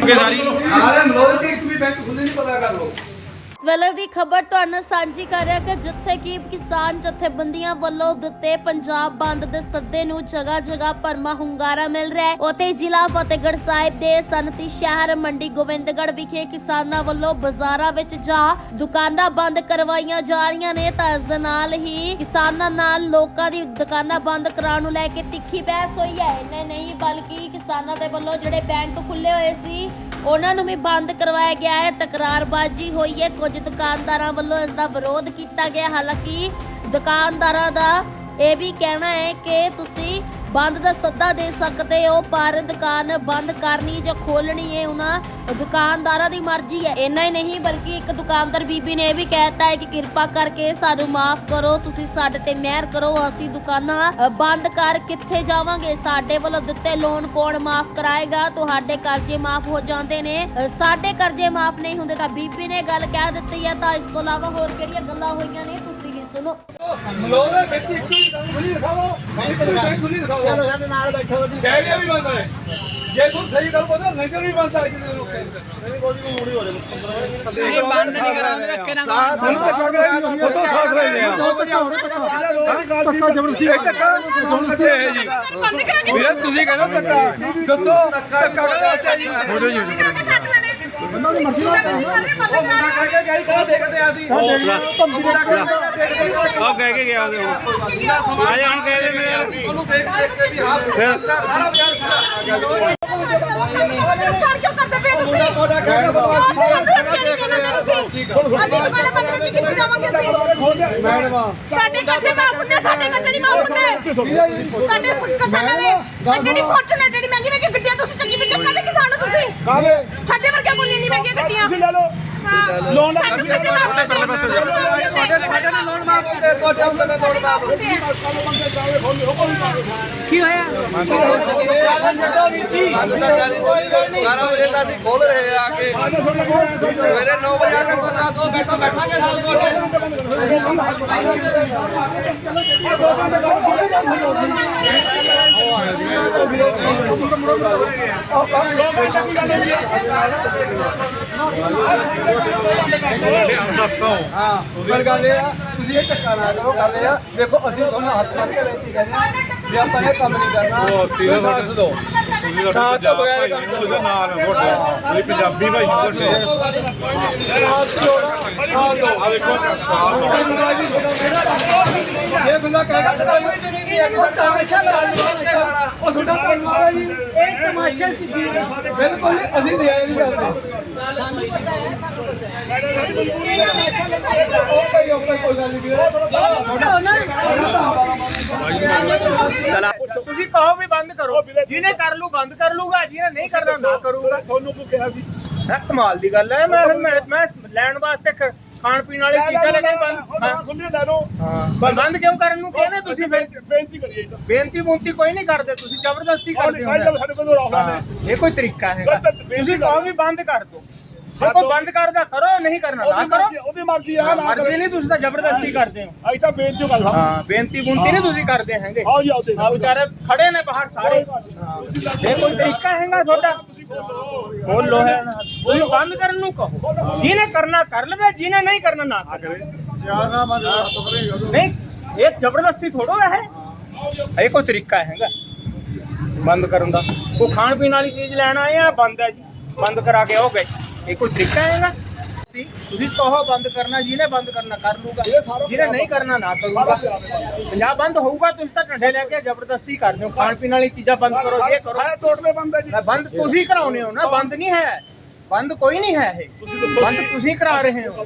ਕੇ ਸਾਰੀ ਸਾਰੇ ਲੋਕ ਇੱਕ ਵੀ ਬੈਂਕ ਖੁੱਲੇ ਨਹੀਂ ਪਤਾ ਕਰ ਲੋ ਸਵੈਲਰ ਦੀ ਖਬਰ ਤੁਹਾਨੂੰ ਸਾਂਝੀ ਕਰ ਰਿਹਾ ਕਿ ਜਿੱਥੇ ਕਿ ਕਿਸਾਨ ਜਥੇਬੰਦੀਆਂ ਵੱਲੋਂ ਦਿੱਤੇ ਪੰਜਾਬ ਬੰਦ ਦੇ ਸੱਦੇ ਨੂੰ ਜਗ੍ਹਾ ਜਗ੍ਹਾ ਭਰਮਾ ਹੁੰਗਾਰਾ ਮਿਲ ਰਿਹਾ ਹੈ। ਉਤੇ ਜ਼ਿਲ੍ਹਾ ਫਤਿਹਗੜ੍ਹ ਸਾਹਿਬ ਦੇ ਸਨਤੀ ਸ਼ਹਿਰ ਮੰਡੀ ਗੋਬਿੰਦਗੜ੍ਹ ਵਿਖੇ ਕਿਸਾਨਾਂ ਵੱਲੋਂ ਬਾਜ਼ਾਰਾਂ ਵਿੱਚ ਜਾ ਦੁਕਾਨਾਂ ਬੰਦ ਕਰਵਾਈਆਂ ਜਾ ਰਹੀਆਂ ਨੇ ਤਾਂ ਇਸ ਦੇ ਨਾਲ ਹੀ ਕਿਸਾਨਾਂ ਨਾਲ ਲੋਕਾਂ ਦੀ ਦੁਕਾਨਾਂ ਬੰਦ ਕਰਾਉਣ ਨੂੰ ਲੈ ਕੇ ਤਿੱਖੀ ਬਹਿਸ ਹੋਈ ਹੈ। ਇੰਨੇ ਨਹੀਂ, ਬਲਕਿ ਕਿਸਾਨਾਂ ਦੇ ਵੱਲੋਂ ਜਿਹੜੇ ਬੈਂਕ ਖੁੱਲੇ ਹੋਏ ਸੀ ਉਹਨਾਂ ਨੂੰ ਵੀ ਬੰਦ ਕਰਵਾਇਆ ਗਿਆ ਹੈ। ਤਕਰਾਰਬਾਜ਼ੀ ਹੋਈ ਹੈ। ਕੁਝ ਦੁਕਾਨਦਾਰਾਂ ਵੱਲੋਂ ਇਸ ਦਾ ਵਿਰੋਧ ਕੀਤਾ ਗਿਆ। ਹਾਲਾਂਕਿ ਦੁਕਾਨਦਾਰਾਂ ਦਾ ਇਹ ਵੀ ਕਹਿਣਾ ਹੈ ਕਿ ਤੁਸੀਂ ਬੰਦ ਦਾ ਸੱਦਾ ਦੇ ਸਕਦੇ ਹੋ, ਪਰ ਦੁਕਾਨ ਬੰਦ ਕਰਨੀ ਜਾਂ ਖੋਲਣੀ ਹੈ ਉਹਨਾਂ ਦੁਕਾਨਦਾਰਾਂ ਦੀ ਮਰਜ਼ੀ ਹੈ। ਇੰਨਾ ਹੀ ਨਹੀਂ, ਬਲਕਿ ਇੱਕ ਦੁਕਾਨਦਾਰ ਬੀਬੀ ਨੇ ਇਹ ਵੀ ਕਹਿਤਾ ਹੈ ਕਿ ਕਿਰਪਾ ਕਰਕੇ ਸਾਨੂੰ ਮਾਫ ਕਰੋ, ਤੁਸੀਂ ਸਾਡੇ ਤੇ ਮਿਹਰ ਕਰੋ, ਅਸੀਂ ਦੁਕਾਨਾਂ ਬੰਦ ਕਰ ਕਿੱਥੇ ਜਾਵਾਂਗੇ? ਸਾਡੇ ਵੱਲੋਂ ਦਿੱਤੇ ਲੋਨ ਕੌਣ ਮਾਫ ਕਰਾਏਗਾ? ਤੁਹਾਡੇ ਕਰਜ਼ੇ ਮਾਫ ਹੋ ਜਾਂਦੇ ਨੇ। ਸਾਡੇ ਕਰਜ਼ੇ ਮਾਫ ਨਹੀਂ ਹੁੰਦੇ ਤਾਂ ਬੀਬੀ ਨੇ ਗੱਲ ਕਹਿ ਦਿੱਤੀ ਹੈ। ਤਾਂ ਇਸ ਤੋਂ ਇਲਾਵਾ ਹੋਰ ਕਿਹੜੀਆਂ ਗੱਲਾਂ ਹੋਈਆਂ ਨੇ? ਸੁਣੋ। ਲੋਰੇ ਵਿੱਚ ਇੱਕ ਖੁੱਲੀ ਦਿਖਾਓ ਨਹੀਂ ਖੁੱਲੀ ਦਿਖਾਓ ਚਲੋ ਸਾਡੇ ਨਾਲ ਬੈਠੋ ਜੀ। ਕਹਿ ਲਿਆ ਵੀ ਬੰਦ ਹੈ। ਜੇ ਤੂੰ ਸਹੀ ਗੱਲ ਬੋਲਦਾ ਨਹੀਂ ਤਾਂ ਨਹੀਂ ਬੰਦ ਸਕਦੇ ਨੇ ਲੋਕਾਂ ਨਹੀਂ ਬੰਦ ਨਹੀਂ ਕਰਾਉਂਦੇ ਰੱਖੇ ਨਾ ਨੂੰ ਨਹੀਂ ਫੋਟੋ ਸਾਥ ਰਹੇ ਆ ਧੱਕਾ ਜ਼ਬਰਦਸਤੀ ਹੈ ਧੱਕਾ ਜ਼ਬਰਦਸਤੀ ਹੈ ਜੀ। ਬੰਦ ਕਰਾ ਕੇ ਵੀਰੇ ਤੁਸੀਂ ਕਹਿੰਦੇ ਧੱਕਾ। ਦੱਸੋ ਧੱਕਾ ਹੋ ਜਾ? ਜੀ ਬੰਦਾ ਦੀ ਮਰਜ਼ੀ ਨਾਲ ਉਹ ਮੁੰਡਾ ਕਹਿ ਕੇ ਗਈ ਕਾ ਦੇਖਦੇ ਆ ਸੀ ਉਹ ਕਹਿ ਕੇ ਗਿਆ ਉਹਦੇ ਹੁਣ ਆ ਜਾ ਹੁਣ ਕਹਿ ਦੇ ਮੇਰੇ ਉਹਨੂੰ ਦੇਖ ਦੇਖ ਕੇ ਵੀ ਹਾਂ ਸਾਰਾ ਬਿਆਨ ਸਰ ਕਿਉਂ ਕਰਦੇ ਪਏ ਤੁਸੀਂ ਮੁੰਡਾ ਤੁਹਾਡਾ ਕਹਿ ਕੇ ਬਦਮਾਸ਼ੀ ਅਸੀਂ ਦੁਕਾਨਾਂ ਬੰਦ ਕਰਕੇ ਕਿੱਥੇ ਜਾਵਾਂਗੇ ਅਸੀਂ ਮੈਡਮ ਸਾਡੇ ਕੱਚੇ ਮਾਫ ਹੁੰਦੇ, ਸਾਡੇ ਕੱਚੇ ਨਹੀਂ ਮਾਫ ਹੁੰਦੇ। ਸਾਡੇ ਕਿਸਾਨਾਂ ਦੇ, ਅੱਡੀ ਫੋਰਚੂਨੇਟ ਜਿਹੜੀ ਮਹਿੰਗੀ ਮਹਿੰਗੀ ਗੱਡੀਆਂ ਤੁਸੀਂ ਚੰਗੀ ਮਿੰਟੇ ਕਾਦੇ ਕਿਸਾਨ ਹੋ ਤੁਸੀਂ ਕਾਹਦੇ? ਸਾਡੇ ਵਰਗੇ ਕੋਲ ਨਹੀਂ ਮਹਿੰਗੀਆਂ ਗੱਡੀਆਂ ਤੁਸੀਂ ਲੈ ਲਓ। ਲੋਨ ਦਾ ਸਾਡੇ ਕੱਚੇ ਮਾਫ ਹੁੰਦੇ ਤੁਹਾਡੇ ਸਾਡੇ ਨੇ ਲੋਨ ਮਾਫ ਹੁੰਦੇ ਤੁਹਾਡੇ ਹੁੰਦੇ ਨੇ ਲੋਨ ਮਾਫ ਅੱਜ ਤਾਂ ਜਾਰੀ ਕੋਈ ਗੱਲ ਨਹੀਂ। 12 ਵਜੇ ਦਾ ਅਸੀਂ ਖੋਲ ਰਹੇ ਆ ਕੇ। ਸਵੇਰੇ 9 ਵਜੇ ਆ ਕੇ ਤੋਂ ਰਾਤ ਨੂੰ ਬੈਠੋ ਬੈਠਾਂਗੇ ਨਾਲ ਤੁਹਾਡੇ। ਹਾਂ ਪਰ ਗੱਲ ਇਹ ਆ ਤੁਸੀਂ ਇਹ ਧੱਕਾ ਨਾ ਕਰੋ ਗੱਲ ਇਹ ਆ ਦੇਖੋ ਅਸੀਂ ਤੁਹਾਨੂੰ ਹੱਥ ਮਾਰ ਕੇ ਬੇਨਤੀ ਹਾਂ ਵੀ ਆਪਾਂ ਇਹ ਕੰਮ ਨਹੀਂ ਕਰਨਾ। ਤੁਸੀਂ ਸਾਥ ਦਿਓ ਸਾਥ ਤੋਂ ਬਗੈਰ ਕੰਮ ਨਹੀਂ ਉਹਦੇ ਨਾਲ ਫੋਟੋ ਤੁਸੀਂ ਪੰਜਾਬੀ ਭਾਈ ਨੂੰ ਦੱਸੋ ਆ ਦੇਖੋ ਇਹ ਬੰਦਾ ਕਹੇਗਾ ਤਾਂ ਕੋਈ ਨਹੀਂ ਹੈ ਕਿ ਸਾਡਾ ਹਮੇਸ਼ਾ ਲੜਾ ਉਹ ਤੁਹਾਡਾ ਕਰਨ ਵਾਲਾ ਜੀ। ਇਹ ਤਮਾਸ਼ਾ ਕੀ ਚੀਜ਼ ਹੈ ਬਿਲਕੁਲ ਅਸੀਂ ਨਿਆਂ ਨਹੀਂ ਕਰਦੇ ਉਹ ਕੋਈ ਉਹ ਕੋਈ ਗੱਲ ਨਹੀਂ ਵੀਰੇ ਤੁਸੀਂ ਕਹੋ ਵੀ ਬੰਦ ਕਰੋ। ਜਿਹਨੇ ਕਰ ਲੂ ਬੰਦ ਕਰ ਲੂਗਾ ਜਿਹਨੇ ਨਹੀਂ ਕਰਨਾ ਨਾ ਕਰੂਗਾ। ਤੁਹਾਨੂੰ ਕੀ ਕਿਹਾ ਸੀ? ਇਹ ਕਮਾਲ ਦੀ ਗੱਲ ਹੈ। ਮੈਂ ਲੈਣ ਵਾਸਤੇ ਖਾਣ ਪੀਣ ਵਾਲੀ ਚੀਜ਼ਾਂ ਲੈ ਕੇ ਬੰਦ ਹਾਂ। ਖੁੱਲੇ ਲੈ ਲਓ। ਪਰ ਬੰਦ ਕਿਉਂ ਕਰਨ ਨੂੰ ਕਹਿੰਦੇ ਤੁਸੀਂ ਫਿਰ? ਬੇਨਤੀ ਕਰੀਏ ਤਾਂ ਬੇਨਤੀ ਬੁੰਤੀ ਕੋਈ ਨਹੀਂ ਕਰਦੇ ਤੁਸੀਂ ਜ਼ਬਰਦਸਤੀ ਕਰਦੇ ਹੋ ਹਾਂ, ਇਹ ਕੋਈ ਤਰੀਕਾ ਬੇਨਤੀ ਤੁਸੀਂ ਕਹੋ ਵੀ ਬੰਦ ਕਰ ਦੋ ਜੇ ਕੋਈ ਬੰਦ ਕਰਦਾ ਕਰੋ ਨਹੀਂ ਕਰਨਾ ਨਾ ਕਰੋ। ਉਹਦੀ ਮਰਜ਼ੀ ਆ ਨਾ ਮਰਜ਼ੀ ਨਹੀਂ ਤੁਸੀਂ ਤਾਂ ਜ਼ਬਰਦਸਤੀ ਕਰਦੇ ਹੋ। ਅਸੀਂ ਤਾਂ ਬੇਨਤੀ ਕਰ ਹਾਂ ਹਾਂ ਬੇਨਤੀ ਬੁੰਤੀ ਨਹੀਂ ਤੁਸੀਂ ਕਰਦੇ ਹੈਗੇ। ਆਓ ਜੀ ਆਓ ਤੇ ਆ ਵਿਚਾਰੇ ਖੜੇ ਨੇ ਬਾਹਰ ਸਾਰੇ। ਇਹ ਕੋਈ ਤਰੀਕਾ ਹੈਗਾ ਤੁਹਾਡਾ ਬੋਲੋ। ਹੈ। ਨਾ ਤੁਸੀਂ ਬੰਦ ਕਰਨ ਨੂੰ ਕਹੋ। ਜਿਹਨੇ ਕਰਨਾ ਕਰ ਲਵੇ ਜਿਹਨੇ ਨਹੀਂ ਕਰਨਾ ਨਾ ਕਰੇ। ਨਹੀਂ ਇਹ ਜ਼ਬਰਦਸਤੀ ਥੋੜੋ ਹੈ। ਇਹ ਕੋਈ ਤਰੀਕਾ ਹੈਗਾ ਬੰਦ ਕਰਨ ਦਾ। ਕੋਈ ਖਾਣ ਪੀਣ ਵਾਲੀ ਚੀਜ਼ ਲੈਣ ਆਏ ਆ ਬੰਦ ਹੈ ਜੀ। ਬੰਦ ਕਰਾ ਕੇ ਹੋ ਗਏ। ਇਹ ਕੋਈ ਤਰੀਕਾ ਹੈਗਾ? ਤੁਸੀਂ ਕਹੋ ਬੰਦ ਕਰਨਾ ਜਿਹਨੇ ਬੰਦ ਕਰਨਾ ਕਰ ਲੂਗਾ ਜਿਹਨੇ ਨਹੀਂ ਕਰਨਾ ਨਾ ਕਰੂਗਾ। ਪੰਜਾਬ ਬੰਦ ਹੋਊਗਾ ਤੁਸੀਂ ਤਾਂ ਢੰਡੇ ਲੈ ਕੇ ਜ਼ਬਰਦਸਤੀ ਕਰਦੇ ਹੋ ਖਾਣ ਪੀਣ ਵਾਲੀ ਚੀਜ਼ਾਂ ਬੰਦ ਕਰੋ ਇਹ ਕਰੋ। ਹੈ ਟੋਟਲੇ ਬੰਦ ਹੈ ਜੀ। ਬੰਦ ਤੁਸੀਂ ਕਰਾਉਨੇ ਹੋ ਨਾ ਬੰਦ ਨਹੀਂ ਹੈ। ਬੰਦ ਕੋਈ ਨਹੀਂ ਹੈ ਇਹ। ਬੰਦ ਤੁਸੀਂ ਕਰਾ ਰਹੇ ਹੋ।